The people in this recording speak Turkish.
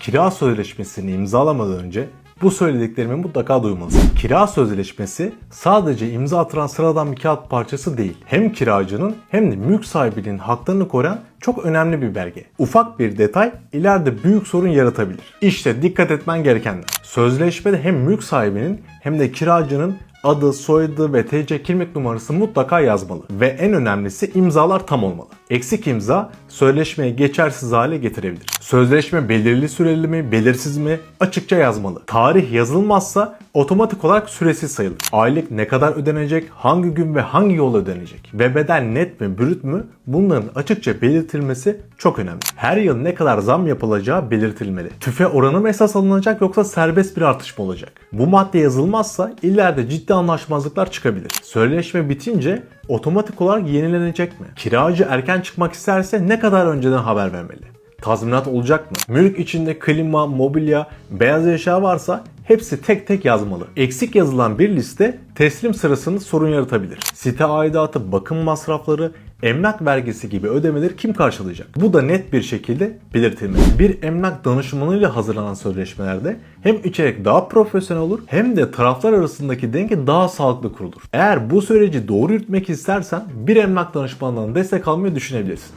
Kira sözleşmesini imzalamadan önce bu söylediklerimi mutlaka duymalısın. Kira sözleşmesi sadece imza atılan sıradan bir kağıt parçası değil. Hem kiracının hem de mülk sahibinin haklarını koruyan çok önemli bir belge. Ufak bir detay ileride büyük sorun yaratabilir. İşte dikkat etmen gerekenler. Sözleşmede hem mülk sahibinin hem de kiracının adı, soyadı ve TC kimlik numarası mutlaka yazmalı. Ve en önemlisi imzalar tam olmalı. Eksik imza sözleşmeyi geçersiz hale getirebilir. Sözleşme belirli süreli mi, belirsiz mi açıkça yazmalı. Tarih yazılmazsa otomatik olarak süresiz sayılır. Aylık ne kadar ödenecek, hangi gün ve hangi yol ödenecek ve bedel net mi, brüt mü bunların açıkça belirtilmesi çok önemli. Her yıl ne kadar zam yapılacağı belirtilmeli. Tüfe oranı mı esas alınacak yoksa serbest bir artış mı olacak? Bu madde yazılmazsa ileride ciddi anlaşmazlıklar çıkabilir. Sözleşme bitince otomatik olarak yenilenecek mi? Kiracı erken çıkmak isterse ne kadar önceden haber vermeli? Tazminat olacak mı? Mülk içinde klima, mobilya, beyaz eşya varsa hepsi tek tek yazmalı. Eksik yazılan bir liste teslim sırasında sorun yaratabilir. Site aidatı, bakım masrafları, emlak vergisi gibi ödemeleri kim karşılayacak? Bu da net bir şekilde belirtilmeli. Bir emlak danışmanıyla hazırlanan sözleşmelerde hem içerik daha profesyonel olur hem de taraflar arasındaki denge daha sağlıklı kurulur. Eğer bu süreci doğru yürütmek istersen bir emlak danışmanından destek almayı düşünebilirsin.